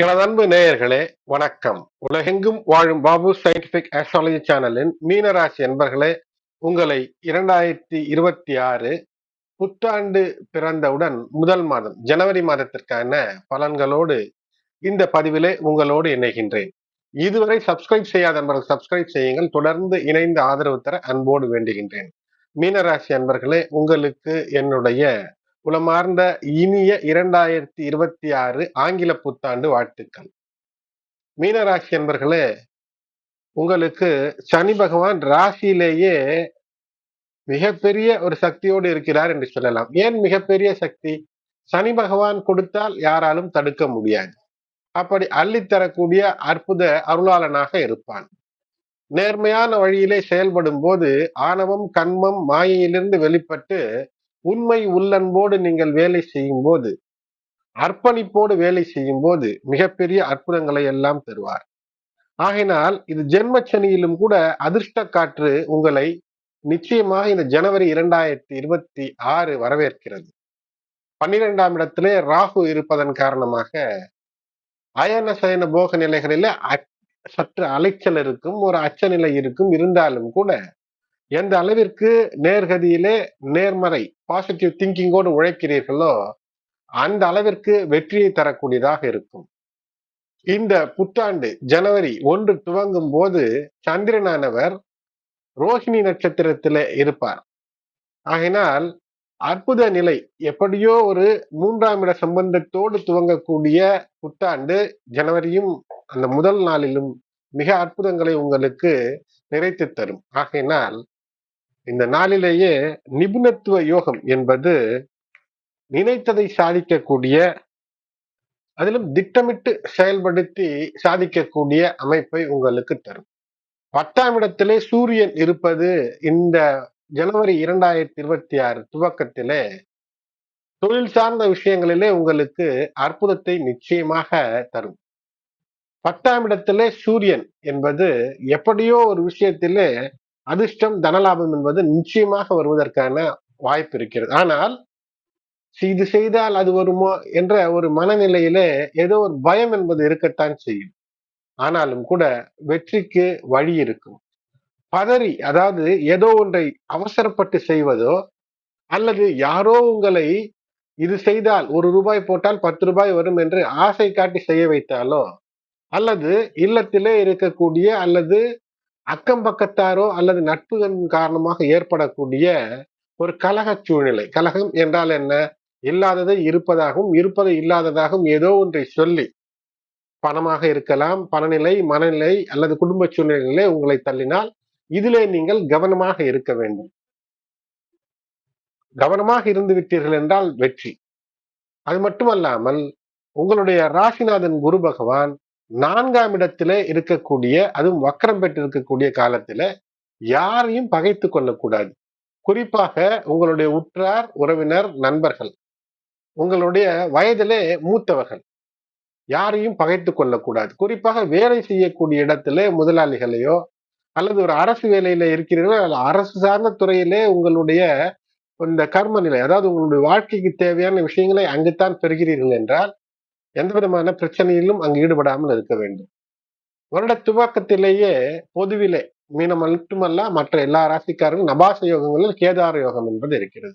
எனதன்பு நேயர்களே வணக்கம். உலகெங்கும் வாழும் பாபு சயின்டிபிக் ஆஸ்ட்ராலஜி சேனலின் மீனராசி என்பர்களே உங்களை இரண்டாயிரத்தி இருபத்தி ஆறு புத்தாண்டு பிறந்தவுடன் முதல் மாதம் ஜனவரி மாதத்திற்கான பலன்களோடு இந்த பதிவிலே உங்களோடு இணைகின்றேன். இதுவரை சப்ஸ்கிரைப் செய்யாத நண்பர்கள் சப்ஸ்கிரைப் செய்யுங்கள். தொடர்ந்து இணைந்து ஆதரவு தர அன்போடு வேண்டுகின்றேன். மீனராசி அன்பர்களே உங்களுக்கு என்னுடைய உளமார்ந்த இனிய இரண்டாயிரத்தி இருபத்தி ஆறு ஆங்கில புத்தாண்டு வாழ்த்துக்கள். மீனராசி என்பர்களே உங்களுக்கு சனி பகவான் ராசியிலேயே மிகப்பெரிய ஒரு சக்தியோடு இருக்கிறார் என்று சொல்லலாம். ஏன் மிகப்பெரிய சக்தி? சனி பகவான் கொடுத்தால் யாராலும் தடுக்க முடியாது. அப்படி அள்ளித்தரக்கூடிய அற்புத அருளாளனாக இருப்பான். நேர்மையான வழியிலே செயல்படும் போது ஆணவம் கண்மம் மாயையிலிருந்து வெளிப்பட்டு உண்மை உள்ளன்போடு நீங்கள் வேலை செய்யும் போது அர்ப்பணிப்போடு வேலை செய்யும் போது மிகப்பெரிய அற்புதங்களை எல்லாம் தருவார். ஆகையினால் இது ஜென்மச்சனியிலும் கூட அதிர்ஷ்ட காற்று உங்களை நிச்சயமாக இந்த ஜனவரி இரண்டாயிரத்தி இருபத்தி ஆறு வரவேற்கிறது. பன்னிரெண்டாம் இடத்திலே ராகு இருப்பதன் காரணமாக அயன சயன போக நிலைகளில சற்று அலைச்சல் இருக்கும் ஒரு அச்சநிலை இருக்கும் இருந்தாலும் கூட எந்த அளவிற்கு நேர்கதியிலே நேர்மறை பாசிட்டிவ் திங்கிங்கோடு உழைக்கிறீர்களோ அந்த அளவிற்கு வெற்றியை தரக்கூடியதாக இருக்கும். இந்த புத்தாண்டு ஜனவரி ஒன்று துவங்கும் போது சந்திரனானவர் ரோஹிணி நட்சத்திரத்தில் இருப்பார். ஆகினால் அற்புத நிலை எப்படியோ ஒரு மூன்றாம் இட சம்பந்தத்தோடு துவங்கக்கூடிய புத்தாண்டு ஜனவரியும் அந்த முதல் நாளிலும் மிக அற்புதங்களை உங்களுக்கு நிறைத்து தரும். ஆகையினால் இந்த நாளிலேயே நிபுணத்துவ யோகம் என்பது நினைத்ததை சாதிக்கக்கூடிய அதிலும் திட்டமிட்டு செயல்படுத்தி சாதிக்கக்கூடிய அமைப்பை உங்களுக்கு தரும். பத்தாம் இடத்திலே சூரியன் இருப்பது இந்த ஜனவரி இரண்டாயிரத்தி இருபத்தி ஆறு துவக்கத்திலே தொழில் சார்ந்த விஷயங்களிலே உங்களுக்கு அற்புதத்தை நிச்சயமாக தரும். பத்தாம் இடத்திலே சூரியன் என்பது எப்படியோ ஒரு விஷயத்திலே அதிர்ஷ்டம் தனலாபம் என்பது நிச்சயமாக வருவதற்கான வாய்ப்பு இருக்கிறது. ஆனால் இது செய்தால் அது வருமோ என்ற ஒரு மனநிலையிலே ஏதோ ஒரு பயம் என்பது இருக்கத்தான் செய்யும். ஆனாலும் கூட வெற்றிக்கு வழி இருக்கும். பதறி அதாவது ஏதோ ஒன்றை அவசரப்பட்டு செய்வதோ அல்லது யாரோ உங்களை இது செய்தால் ஒரு ரூபாய் போட்டால் பத்து ரூபாய் வரும் என்று ஆசை காட்டி செய்ய வைத்தாலோ அல்லது இல்லத்திலே இருக்கக்கூடிய அல்லது அக்கம் பக்கத்தாரோ அல்லது நட்புகளின் காரணமாக ஏற்படக்கூடிய ஒரு கலக சூழ்நிலை. கலகம் என்றால் என்ன? இல்லாததை இருப்பதாகவும் இருப்பதை இல்லாததாகவும் ஏதோ ஒன்றை சொல்லி பணமாக இருக்கலாம். பணநிலை மனநிலை அல்லது குடும்ப சூழ்நிலைகளே உங்களை தள்ளினால் இதிலே நீங்கள் கவனமாக இருக்க வேண்டும். கவனமாக இருந்து விட்டீர்கள் என்றால் வெற்றி. அது மட்டுமல்லாமல் உங்களுடைய ராசிநாதன் குரு பகவான் நான்காம் இடத்துல இருக்கக்கூடிய அதுவும் வக்கரம் பெற்று இருக்கக்கூடிய காலத்துல யாரையும் பகைத்து கொள்ளக்கூடாது. குறிப்பாக உங்களுடைய உற்றார் உறவினர் நண்பர்கள் உங்களுடைய வயதிலே மூத்தவர்கள் யாரையும் பகைத்து கொள்ளக்கூடாது. குறிப்பாக வேலை செய்யக்கூடிய இடத்துல முதலாளிகளையோ அல்லது ஒரு அரசு வேலையில இருக்கிறீர்கள் அரசு சார்ந்த துறையிலே உங்களுடைய இந்த கர்ம நிலை அதாவது உங்களுடைய வாழ்க்கைக்கு தேவையான விஷயங்களை அங்குத்தான் பெறுகிறீர்கள் என்றால் எந்த விதமான பிரச்சனையிலும் அங்கு ஈடுபடாமல் இருக்க வேண்டும். வருட துவக்கத்திலேயே பொதுவிலே மீனம் மட்டுமல்ல மற்ற எல்லா ராசிக்காரரும் நபாச யோகங்களில் கேதார யோகம் என்பது இருக்கிறது.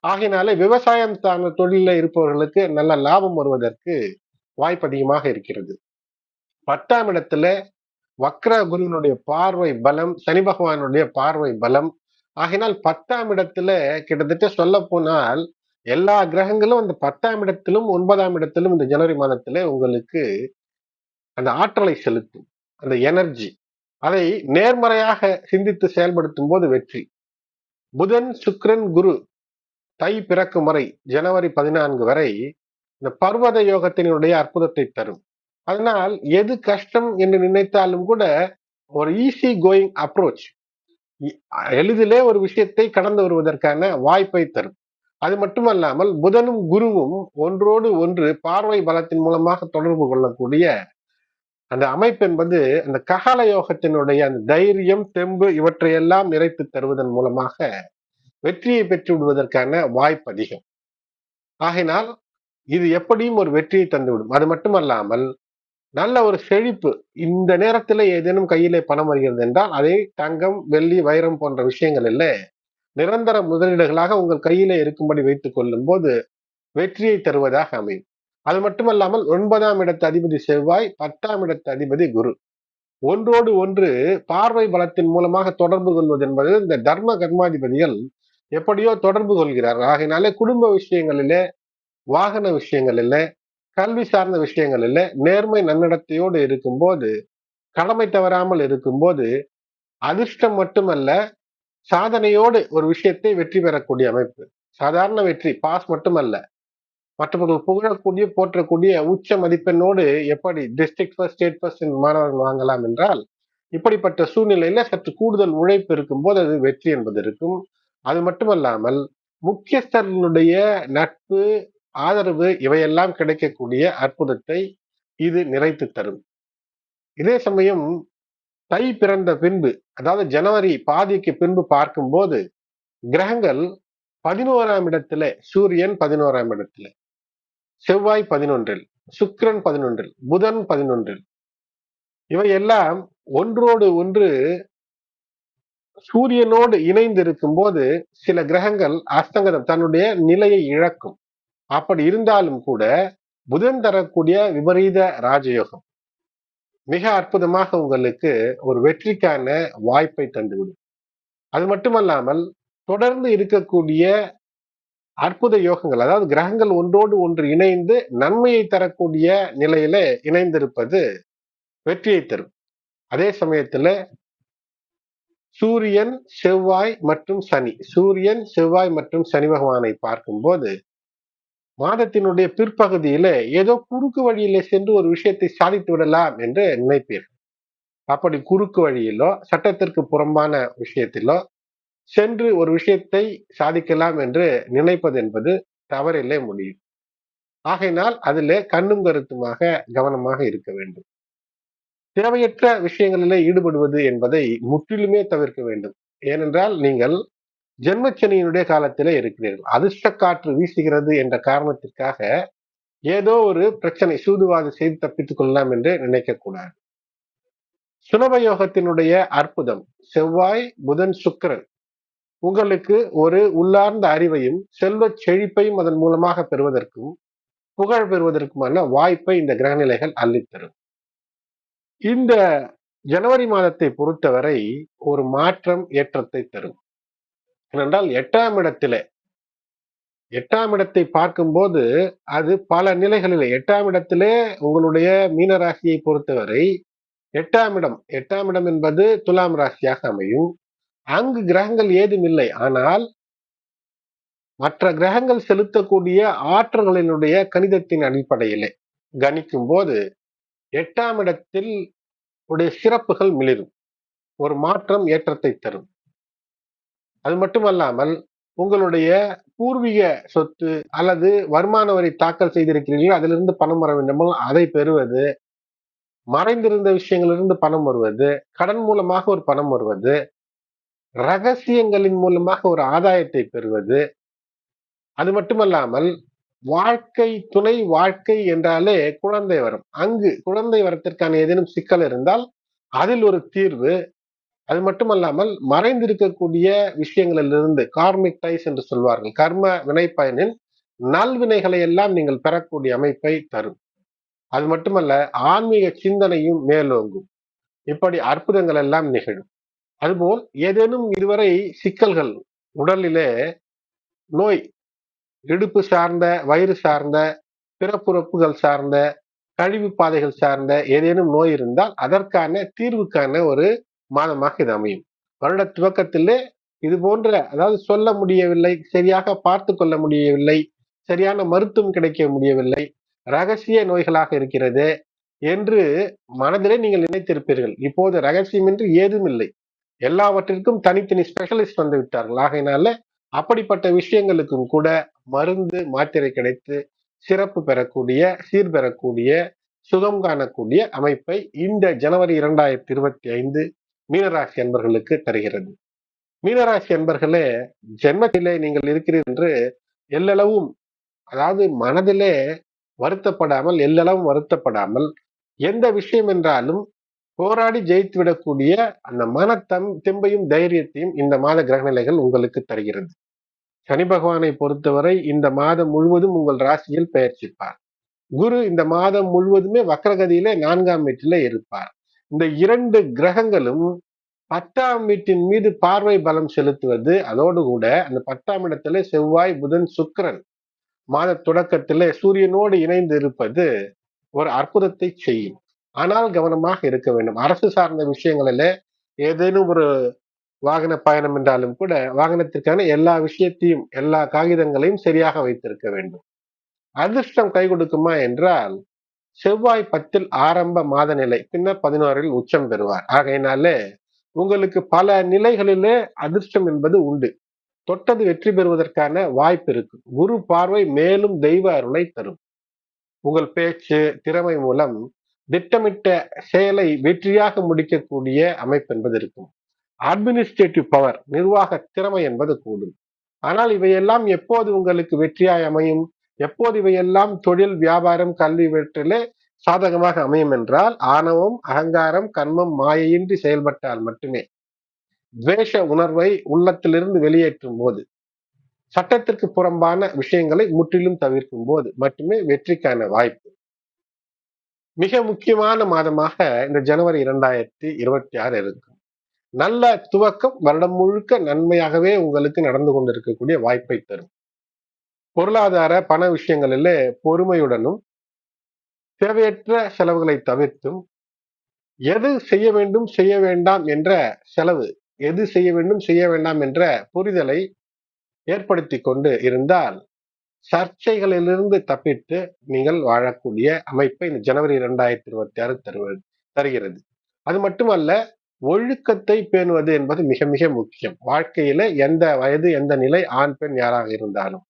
ஆகையினாலே விவசாயம் சார்ந்த தொழிலில் இருப்பவர்களுக்கு நல்ல லாபம் வருவதற்கு வாய்ப்பு அதிகமாக இருக்கிறது. பத்தாம் இடத்துல வக்ர குருவினுடைய பார்வை பலம் சனி பகவானுடைய பார்வை பலம். ஆகினால் பத்தாம் இடத்துல கிட்டத்தட்ட சொல்ல போனால் எல்லா கிரகங்களும் அந்த பத்தாம் இடத்திலும் ஒன்பதாம் இடத்திலும் இந்த ஜனவரி மாதத்துல உங்களுக்கு அந்த ஆற்றலை செலுத்தும் அந்த எனர்ஜி அதை நேர்மறையாக சிந்தித்து செயல்படுத்தும் போது வெற்றி. புதன் சுக்ரன் குரு தை பிறக்கும் வரை ஜனவரி பதினான்கு வரை இந்த பர்வத யோகத்தினுடைய அற்புதத்தை தரும். அதனால் எது கஷ்டம் என்று நினைத்தாலும் கூட ஒரு ஈஸி கோயிங் அப்ரோச் எளிதிலே ஒரு விஷயத்தை கடந்து வருவதற்கான வாய்ப்பை தரும். அது மட்டுமல்லாமல் புதனும் குருவும் ஒன்றோடு ஒன்று பார்வை பலத்தின் மூலமாக தொடர்பு கொள்ளக்கூடிய அந்த அமைப்பு என்பது அந்த ககல யோகத்தினுடைய அந்த தைரியம் தெம்பு இவற்றையெல்லாம் நிறைத்து தருவதன் மூலமாக வெற்றியை பெற்று விடுவதற்கான வாய்ப்பு அதிகம். ஆகினால் இது எப்படியும் ஒரு வெற்றியை தந்துவிடும். அது மட்டுமல்லாமல் நல்ல ஒரு செழிப்பு. இந்த நேரத்தில் ஏதேனும் கையிலே பணம் வருகிறது என்றால் அதை தங்கம் வெள்ளி வைரம் போன்ற விஷயங்களில் நிரந்தர முதலீடுகளாக உங்கள் கையிலே இருக்கும்படி வைத்துக் கொள்ளும் போது வெற்றியை தருவதாக அமையும். அது மட்டுமல்லாமல் ஒன்பதாம் இடத்து அதிபதி செவ்வாய் பத்தாம் இடத்து அதிபதி குரு. ஒன்றோடு ஒன்று பார்வை பலத்தின் மூலமாக தொடர்பு கொள்வது என்பது இந்த தர்ம கர்மாதிபதிகள் எப்படியோ தொடர்பு கொள்கிறார். ஆகையினாலே குடும்ப விஷயங்களிலே வாகன விஷயங்களிலே கல்வி சார்ந்த விஷயங்களிலே நேர்மை நன்னடத்தையோடு இருக்கும்போது கடமை தவறாமல் இருக்கும்போது அதிர்ஷ்டம் மட்டுமல்ல சாதனையோடு ஒரு விஷயத்தை வெற்றி பெறக்கூடிய அமைப்பு. சாதாரண வெற்றி பாஸ் மட்டுமல்ல. மற்றவர்கள் புகழக்கூடிய போற்றக்கூடிய உச்ச மதிப்பெண்ணோடு எப்படி டிஸ்ட்ரிக்ட் ஃபர்ஸ்ட் ஸ்டேட் ஃபர்ஸ்ட் மாணவர்கள் வாங்கலாம் என்றால் இப்படிப்பட்ட சூழ்நிலையில சற்று கூடுதல் உழைப்பு இருக்கும்போது அது வெற்றி என்பது இருக்கும். அது மட்டுமல்லாமல் முக்கியஸ்தர்களுடைய நட்பு ஆதரவு இவையெல்லாம் கிடைக்கக்கூடிய அற்புதத்தை இது நிறைத்து தரும். இதே சமயம் தை பிறந்த பின்பு அதாவது ஜனவரி பாதிக்கு பின்பு பார்க்கும்போது கிரகங்கள் பதினோராம் இடத்துல சூரியன் பதினோராம் இடத்துல செவ்வாய் பதினொன்றில் சுக்கிரன் பதினொன்றில் புதன் பதினொன்றில். இவையெல்லாம் ஒன்றோடு ஒன்று சூரியனோடு இணைந்து இருக்கும் போது சில கிரகங்கள் அஸ்தங்கதம் தன்னுடைய நிலையை இழக்கும். அப்படி இருந்தாலும் கூட புதன் தரக்கூடிய விபரீத ராஜயோகம். மிக அற்புதமாக உங்களுக்கு ஒரு வெற்றிக்கான வாய்ப்பை தந்துவிடும். அது மட்டுமல்லாமல் தொடர்ந்து இருக்கக்கூடிய அற்புத யோகங்கள் அதாவது கிரகங்கள் ஒன்றோடு ஒன்று இணைந்து நன்மையை தரக்கூடிய நிலையில இணைந்திருப்பது வெற்றியை தரும். அதே சமயத்துல சூரியன் செவ்வாய் மற்றும் சனி சூரியன் செவ்வாய் மற்றும் சனி பகவானை பார்க்கும்போது மாதத்தினுடைய பிற்பகுதியில ஏதோ குறுக்கு வழியிலே சென்று ஒரு விஷயத்தை சாதித்து விடலாம் என்று நினைப்பீர்கள். அப்படி குறுக்கு வழியிலோ சட்டத்திற்கு புறம்பான விஷயத்திலோ சென்று ஒரு விஷயத்தை சாதிக்கலாம் என்று நினைப்பது என்பது தவறில்லை முடியும். ஆகையினால் அதில் கண்ணும் கருத்துமாக கவனமாக இருக்க வேண்டும். தேவையற்ற விஷயங்களிலே ஈடுபடுவது என்பதை முற்றிலுமே தவிர்க்க வேண்டும். ஏனென்றால் நீங்கள் ஜென்மச்சனியினுடைய காலத்திலே இருக்கிறீர்கள். அதிர்ஷ்ட காற்று வீசுகிறது என்ற காரணத்திற்காக ஏதோ ஒரு பிரச்சனை சூதுவாது செய்து தப்பித்துக் கொள்ளலாம் என்று நினைக்கக்கூடாது சுனபயோகத்தினுடைய அற்புதம் செவ்வாய் புதன் சுக்கரன் உங்களுக்கு ஒரு உள்ளார்ந்த அறிவையும் செல்வ செழிப்பையும் அதன் மூலமாக பெறுவதற்கும் புகழ் பெறுவதற்குமான வாய்ப்பை இந்த கிரகநிலைகள் அள்ளித்தரும். இந்த ஜனவரி மாதத்தை பொறுத்தவரை ஒரு மாற்றம் ஏற்றத்தை தரும். ஏனென்றால் எட்டாம் இடத்திலே எட்டாம் இடத்தை பார்க்கும்போது அது பல நிலைகளில் எட்டாம் இடத்திலே உங்களுடைய மீன ராசியை பொறுத்தவரை எட்டாம் இடம் எட்டாம் இடம் என்பது துலாம் ராசியாக அமையும். அங்கு கிரகங்கள் ஏதும் இல்லை ஆனால் மற்ற கிரகங்கள் செலுத்தக்கூடிய ஆற்றல்களினுடைய கணிதத்தின் அடிப்படையிலே கணிக்கும் போது எட்டாம் இடத்தில் உடைய சிறப்புகள் மிளிரும். ஒரு மாற்றம் ஏற்றத்தை தரும். அது மட்டுமல்லாமல் உங்களுடைய பூர்வீக சொத்து அல்லது வருமான வரி தாக்கல் செய்திருக்கிறீர்கள் அதிலிருந்து பணம் வர வேண்டும் அதை பெறுவது. மறைந்திருந்த விஷயங்களிலிருந்து பணம் வருவது. கடன் மூலமாக ஒரு பணம் வருவது. ரகசியங்களின் மூலமாக ஒரு ஆதாயத்தை பெறுவது. அது மட்டுமல்லாமல் வாழ்க்கை துணை வாழ்க்கை என்றாலே குழந்தை வரம். அங்கு குழந்தை வரத்திற்கான ஏதேனும் சிக்கல் இருந்தால் அதில் ஒரு தீர்வு. அது மட்டுமல்லாமல் மறைந்திருக்கக்கூடிய விஷயங்களிலிருந்து கார்மிக் டைஸ் என்று சொல்வார்கள். கர்ம வினைப்பயனின் நல்வினைகளை எல்லாம் நீங்கள் பெறக்கூடிய அமைப்பை தரும். அது மட்டுமல்ல ஆன்மீக சிந்தனையும் மேலோங்கும். இப்படி அற்புதங்கள் எல்லாம் நிகழும். அதுபோல் ஏதேனும் இதுவரை சிக்கல்கள் உடலிலே நோய் இடுப்பு சார்ந்த வயிறு சார்ந்த பிறப்புறப்புகள் சார்ந்த கழிவு பாதைகள் சார்ந்த ஏதேனும் நோய் இருந்தால் அதற்கான தீர்வுக்கான ஒரு மாதமாக இது அமையும். வருட துவக்கத்திலே இது போன்ற அதாவது சொல்ல முடியவில்லை சரியாக பார்த்து கொள்ள முடியவில்லை சரியான மருத்துவம் கிடைக்க முடியவில்லை ரகசிய நோய்களாக இருக்கிறது என்று மனதிலே நீங்கள் நினைத்திருப்பீர்கள். இப்போது ரகசியம் என்று ஏதும் இல்லை எல்லாவற்றிற்கும் தனித்தனி ஸ்பெஷலிஸ்ட் வந்து விட்டார்கள். ஆகையினால அப்படிப்பட்ட விஷயங்களுக்கும் கூட மருந்து மாத்திரை கிடைத்து சிறப்பு பெறக்கூடிய சீர் பெறக்கூடிய சுகம் காணக்கூடிய அமைப்பை இந்த ஜனவரி இரண்டாயிரத்தி இருபத்தி ஐந்து மீனராசி அன்பர்களுக்கு தருகிறது. மீனராசி அன்பர்களே ஜென்மத்திலே நீங்கள் இருக்கிறீர்கள் என்று எல்லளவும் அதாவது மனதிலே வருத்தப்படாமல் எல்லளவும் வருத்தப்படாமல் எந்த விஷயம் என்றாலும் போராடி ஜெயித்து விடக்கூடிய அந்த மன தம் தெம்பையும் தைரியத்தையும் இந்த மாத கிரகநிலைகள் உங்களுக்கு தருகிறது. சனி பகவானை பொறுத்தவரை இந்த மாதம் முழுவதும் உங்கள் ராசியில் பெயர்ச்சிப்பார். குரு இந்த மாதம் முழுவதுமே வக்கரகதியிலே நான்காம் வீட்டிலே இருப்பார். இந்த இரண்டு கிரகங்களும் பத்தாம் வீட்டின் மீது பார்வை பலம் செலுத்துவது அதோடு கூட அந்த பத்தாம் இடத்துல செவ்வாய் புதன் சுக்கரன் மாத தொடக்கத்தில் சூரியனோடு இணைந்து இருப்பது ஒரு அற்புதத்தை செய்யும். ஆனால் கவனமாக இருக்க வேண்டும். அரசு சார்ந்த விஷயங்களில ஏதேனும் ஒரு வாகன பயணம் என்றாலும் கூட வாகனத்திற்கான எல்லா விஷயத்தையும் எல்லா காகிதங்களையும் சரியாக வைத்திருக்க வேண்டும். அதிர்ஷ்டம் கை கொடுக்குமா என்றால் செவ்வாய் பத்தில் ஆரம்ப மாத நிலை பின்னர் பதினோரில் உச்சம் பெறுவார். ஆகையினாலே உங்களுக்கு பல நிலைகளிலே அதிர்ஷ்டம் என்பது உண்டு. தொட்டது வெற்றி பெறுவதற்கான வாய்ப்பு இருக்கு. குரு பார்வை மேலும் தெய்வ அருளை தரும். உங்கள் பேச்சு திறமை மூலம் திட்டமிட்ட செயலை வெற்றியாக முடிக்கக்கூடிய அமைப்பு என்பது இருக்கும். அட்மினிஸ்ட்ரேட்டிவ் பவர் நிர்வாக திறமை என்பது கூடும். ஆனால் இவையெல்லாம் எப்போது உங்களுக்கு வெற்றியாய் அமையும்? எப்போது இவையெல்லாம் தொழில் வியாபாரம் கல்வி வெற்றிலே சாதகமாக அமையும் என்றால் ஆணவம் அகங்காரம் கர்மம் மாயையின்றி செயல்பட்டால் மட்டுமே. துவேஷ உணர்வை உள்ளத்திலிருந்து வெளியேற்றும் போது சட்டத்திற்கு புறம்பான விஷயங்களை முற்றிலும் தவிர்க்கும் போது மட்டுமே வெற்றிக்கான வாய்ப்பு. மிக முக்கியமான மாதமாக இந்த ஜனவரி இரண்டாயிரத்தி இருபத்தி ஆறு இருக்கும். நல்ல துவக்கம் வருடம் முழுக்க நன்மையாகவே உங்களுக்கு நடந்து கொண்டிருக்கக்கூடிய வாய்ப்பை தரும். பொருளாதார பண விஷயங்களில் பொறுமையுடனும் தேவையற்ற செலவுகளை தவிர்த்தும் எது செய்ய வேண்டும் செய்ய வேண்டாம் என்ற செலவு எது செய்ய வேண்டும் செய்ய வேண்டாம் என்ற புரிதலை ஏற்படுத்தி கொண்டு இருந்தால் சர்ச்சைகளிலிருந்து தப்பித்து நீங்கள் வாழக்கூடிய அமைப்பை இந்த ஜனவரி இரண்டாயிரத்தி இருபத்தி ஆறு தருவது தருகிறது. அது மட்டுமல்ல ஒழுக்கத்தை பேணுவது என்பது மிக மிக முக்கியம். வாழ்க்கையில எந்த வயது எந்த நிலை ஆண் பெண் யாராக இருந்தாலும்.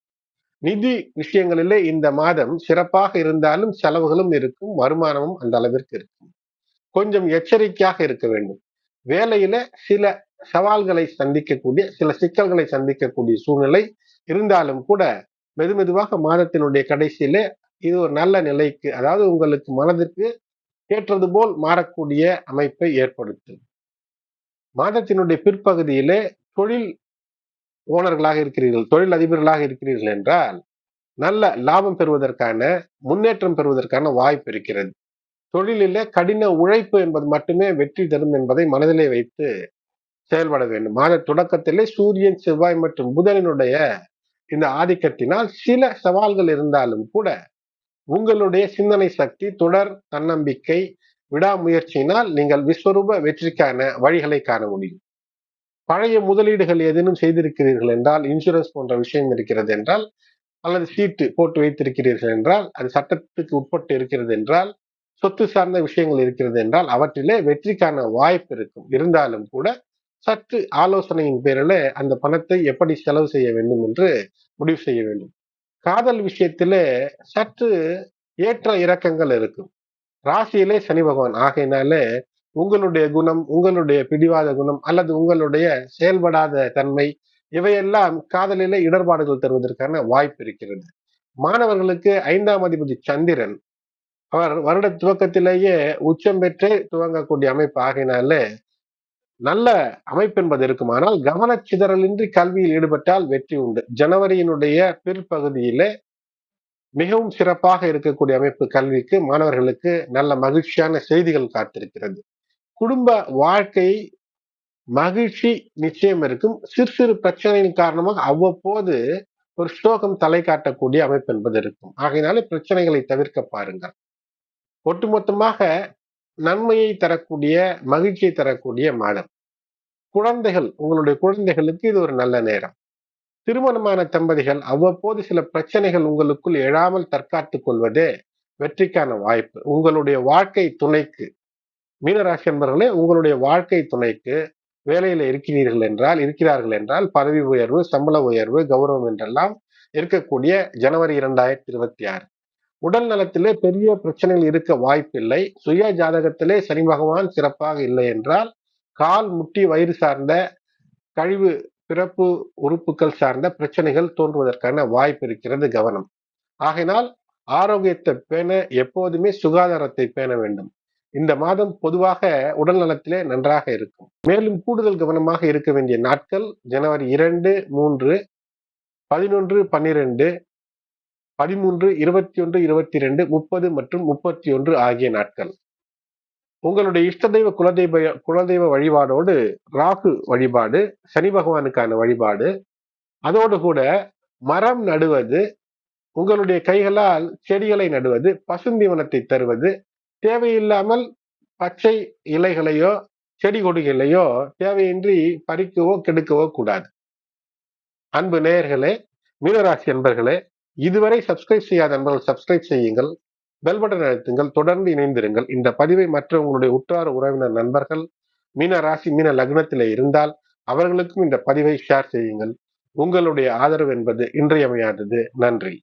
நிதி விஷயங்களிலே இந்த மாதம் சிறப்பாக இருந்தாலும் செலவுகளும் இருக்கும் வருமானமும் அந்த அளவிற்கு இருக்கும். கொஞ்சம் எச்சரிக்கையாக இருக்க வேண்டும். வேலையில சில சவால்களை சந்திக்கக்கூடிய சில சிக்கல்களை சந்திக்கக்கூடிய சூழ்நிலை இருந்தாலும் கூட மெது மெதுவாக மாதத்தினுடைய கடைசியில இது ஒரு நல்ல நிலைக்கு அதாவது உங்களுக்கு மனதிற்கு ஏற்றது போல் மாறக்கூடிய அமைப்பை ஏற்படுத்தும். மாதத்தினுடைய பிற்பகுதியிலே தொழில் ஓனர்களாக இருக்கிறீர்கள் தொழில் அதிபர்களாக இருக்கிறீர்கள் என்றால் நல்ல லாபம் பெறுவதற்கான முன்னேற்றம் பெறுவதற்கான வாய்ப்பு இருக்கிறது. தொழிலிலே கடின உழைப்பு என்பது மட்டுமே வெற்றி தரும் என்பதை மனதிலே வைத்து செயல்பட வேண்டும். மாத தொடக்கத்திலே சூரியன் செவ்வாய் மற்றும் புதனினுடைய இந்த ஆதிக்கத்தினால் சில சவால்கள் இருந்தாலும் கூட உங்களுடைய சிந்தனை சக்தி தொடர் தன்னம்பிக்கை விடாமுயற்சியினால் நீங்கள் விஸ்வரூப வெற்றிக்கான வழிகளை காண முடியும். பழைய முதலீடுகள் ஏதேனும் செய்திருக்கிறீர்கள் என்றால் இன்சூரன்ஸ் போன்ற விஷயம் இருக்கிறது என்றால் அல்லது சீட்டு போட்டு வைத்திருக்கிறீர்கள் என்றால் அது சட்டத்துக்கு உட்பட்டு இருக்கிறது என்றால் சொத்து சார்ந்த விஷயங்கள் இருக்கிறது என்றால் அவற்றிலே வெற்றிக்கான வாய்ப்பு இருக்கும். இருந்தாலும் கூட சற்று ஆலோசனையின் பேரில் அந்த பணத்தை எப்படி செலவு செய்ய வேண்டும் என்று முடிவு செய்ய வேண்டும். காதல் விஷயத்திலே சற்று ஏற்ற இறக்கங்கள் இருக்கும். ராசியிலே சனி பகவான் ஆகையினாலே உங்களுடைய குணம் உங்களுடைய பிடிவாத குணம் அல்லது உங்களுடைய செயல்படாத தன்மை இவையெல்லாம் காதலிலே இடர்பாடுகள் தருவதற்கான வாய்ப்பு இருக்கிறது. மாணவர்களுக்கு ஐந்தாம் அதிபதி சந்திரன் அவர் வருட துவக்கத்திலேயே உச்சம் பெற்றே துவங்கக்கூடிய அமைப்பு ஆகினாலே நல்ல அமைப்பு என்பது இருக்குமானால் கவனச்சிதறலின்றி கல்வியில் ஈடுபட்டால் வெற்றி உண்டு. ஜனவரியினுடைய பிற்பகுதியிலே மிகவும் சிறப்பாக இருக்கக்கூடிய அமைப்பு கல்விக்கு மாணவர்களுக்கு நல்ல மகிழ்ச்சியான செய்திகள் காத்திருக்கிறது. குடும்ப வாழ்க்கை மகிழ்ச்சி நிச்சயம் இருக்கும். சிறு சிறு பிரச்சனையின் காரணமாக அவ்வப்போது ஒரு ஸ்லோகம் தலை காட்டக்கூடிய அமைப்பு என்பது இருக்கும். ஆகையினாலே பிரச்சனைகளை தவிர்க்க பாருங்கள். ஒட்டுமொத்தமாக நன்மையை தரக்கூடிய மகிழ்ச்சியை தரக்கூடிய மாதம். குழந்தைகள் உங்களுடைய குழந்தைகளுக்கு இது ஒரு நல்ல நேரம். திருமணமான தம்பதிகள் அவ்வப்போது சில பிரச்சனைகள் உங்களுக்குள் எழாமல் தற்காத்துக் கொள்வதே வெற்றிக்கான வாய்ப்பு. உங்களுடைய வாழ்க்கை துணைக்கு மீனராசி என்பர்களே உங்களுடைய வாழ்க்கை துணைக்கு வேலையில இருக்கிறீர்கள் என்றால் இருக்கிறார்கள் என்றால் பதவி உயர்வு சம்பள உயர்வு கௌரவம் என்றெல்லாம் இருக்கக்கூடிய ஜனவரி இரண்டாயிரத்தி இருபத்தி ஆறு. உடல் நலத்திலே பெரிய பிரச்சனைகள் இருக்க வாய்ப்பில்லை. சுய ஜாதகத்திலே சனி பகவான் சிறப்பாக இல்லை என்றால் கால் முட்டி வயிறு சார்ந்த கழிவு பிறப்பு உறுப்புகள் சார்ந்த பிரச்சனைகள் தோன்றுவதற்கான வாய்ப்பு இருக்கிறது கவனம். ஆகையினால் ஆரோக்கியத்தை பேண எப்போதுமே சுகாதாரத்தை பேண வேண்டும். இந்த மாதம் பொதுவாக உடல் நலத்திலே நன்றாக இருக்கும். மேலும் கூடுதல் கவனமாக இருக்க வேண்டிய நாட்கள் ஜனவரி இரண்டு மூன்று பதினொன்று பன்னிரெண்டு பதிமூன்று இருபத்தி ஒன்று இருபத்தி ரெண்டு முப்பது மற்றும் முப்பத்தி ஒன்று ஆகிய நாட்கள். உங்களுடைய இஷ்ட தெய்வ குலதெய்வ குலதெய்வ வழிபாடோடு ராகு வழிபாடு சனி பகவானுக்கான வழிபாடு அதோடு கூட மரம் நடுவது உங்களுடைய கைகளால் செடிகளை நடுவது பசுந்தீவனத்தை தருவது தேவையில்லாமல் பச்சை இலைகளையோ செடி கொடிகளையோ தேவையின்றி பறிக்கவோ கெடுக்கவோ கூடாது. அன்பு நேயர்களே மீனராசி அன்பர்களே இதுவரை சப்ஸ்கிரைப் செய்யாத அன்பர்கள் சப்ஸ்கிரைப் செய்யுங்கள். பெல் பட்டன் அழுத்துங்கள். தொடர்ந்து இணைந்திருங்கள். இந்த பதிவை மற்ற உங்களுடைய உற்றார் உறவினர் நண்பர்கள் மீன ராசி மீன லக்னத்தில் இருந்தால் அவர்களுக்கும் இந்த பதிவை ஷேர் செய்யுங்கள். உங்களுடைய ஆதரவு என்பது இன்றியமையாதது. நன்றி.